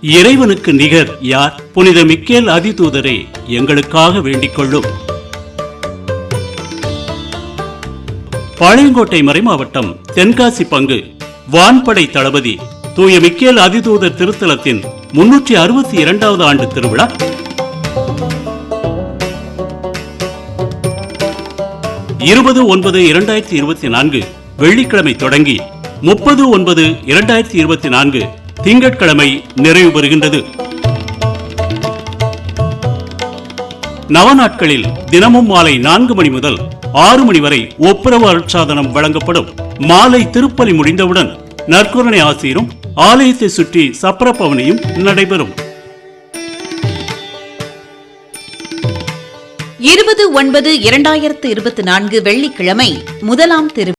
இறைவனுக்கு நிகர் யார்? புனித மிக்கேல் அதிதூதரை எங்களுக்காக வேண்டிக் கொள்ளும். பாளையங்கோட்டை மறைமாவட்டம் தென்காசி பங்கு வான்படை தளபதி தூய மிக்கேல் அதிதூதர் திருத்தலத்தின் முன்னூற்றி அறுபத்தி இரண்டாவது ஆண்டு திருவிழா. இருபது ஒன்பது இரண்டாயிரத்தி இருபத்தி நான்கு வெள்ளிக்கிழமை தொடங்கி முப்பது ஒன்பது இரண்டாயிரத்தி இருபத்தி நான்கு திங்கட்கிழமை நிறைவு பெறுகின்றது. நவநாட்களில் தினமும் மாலை நான்கு மணி முதல் ஆறு மணி வரை ஒப்புரவு அருட்சாதனம் வழங்கப்படும். மாலை திருப்பலி முடிந்தவுடன் நற்கருணை ஆசிரியரும் ஆலயத்தை சுற்றி சப்பரப்பவனியும் நடைபெறும். இருபது ஒன்பது இரண்டாயிரத்து இருபத்தி நான்கு வெள்ளிக்கிழமை முதலாம் திரு